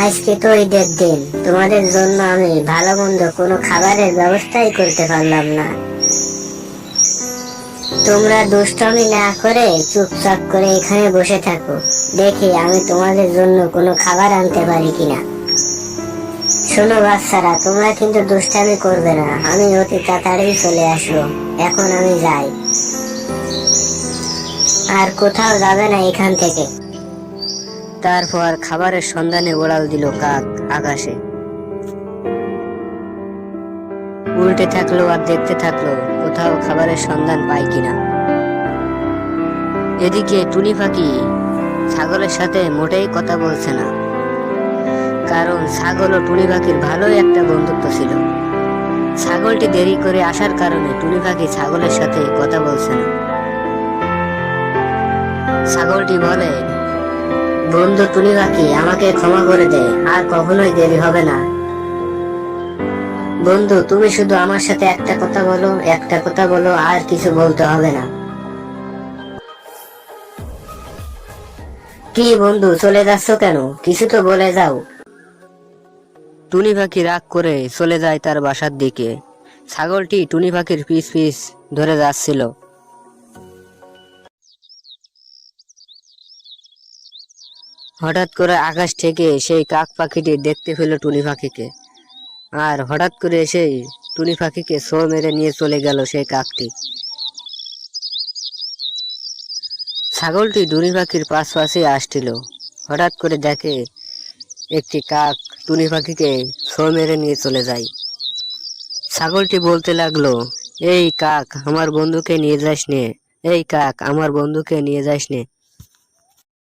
আজকে তো ঈদের দিন। তোমাদের জন্য আমি ভালো মন্দ কোনো খাবারের ব্যবস্থাই করতে পারলাম না। তোমরা দুষ্টমি না করে চুপচাপ করে এখানে বসে থাকো। দেখি আমি তোমাদের জন্য কোনো খাবার আনতে পারি কিনা। শোনো বাচ্চারা, তোমরা কিন্তু দুষ্টামি করবে না। আমি অতি তাড়াতাড়ি চলে আসব। এখন আমি যাই। আর কোথাও যাবে না এখান থেকে। তারপর খাবারের সন্ধানে ওড়াল দিল কাক আকাশে। উল্টে থাকল আর দেখতে থাকল কোথাও খাবারের সন্ধান পায় কিনা। এদিকে টুনি পাখি ছাগলের সাথে মোটেই কথা বলছে না। কারণ ছাগল ও টুনি পাখির ভালোই একটা বন্ধুত্ব ছিল। ছাগলটি দেরি করে আসার কারণে টুনি পাখি ছাগলের সাথে কথা বলছে না। ছাগলটি বলে বন্ধু টুনি পাখি আমাকে ক্ষমা করে দে, আর কখনোই দেরি হবে না। বন্ধু, তুমি শুধু আমার সাথে একটা কথা বলো, একটা কথা বলো, আর কিছু বলতে হবে না। কি বন্ধু, চলে যাচ্ছ কেন? কিছু তো বলে যাও। টুনি পাখি রাগ করে চলে যায় তার বাসার দিকে। ছাগলটি টুনি পাখির পিস পিস ধরে যাচ্ছিল। হঠাৎ করে আকাশ থেকে সেই কাক পাখিটি দেখতে পেল টুনি পাখিকে। আর হঠাৎ করে সেই টুনি পাখিকে সো মেরে নিয়ে চলে গেল সেই কাকটি। ছাগলটি টুনি পাখির পাশ পাশে আসছিল। হঠাৎ করে দেখে একটি কাক টুনি পাখিকে সো মেরে নিয়ে চলে যায়। ছাগলটি বলতে লাগল, এই কাক, আমার বন্ধুকে নিয়ে যাস নে। এই কাক, আমার বন্ধুকে নিয়ে যাস নে।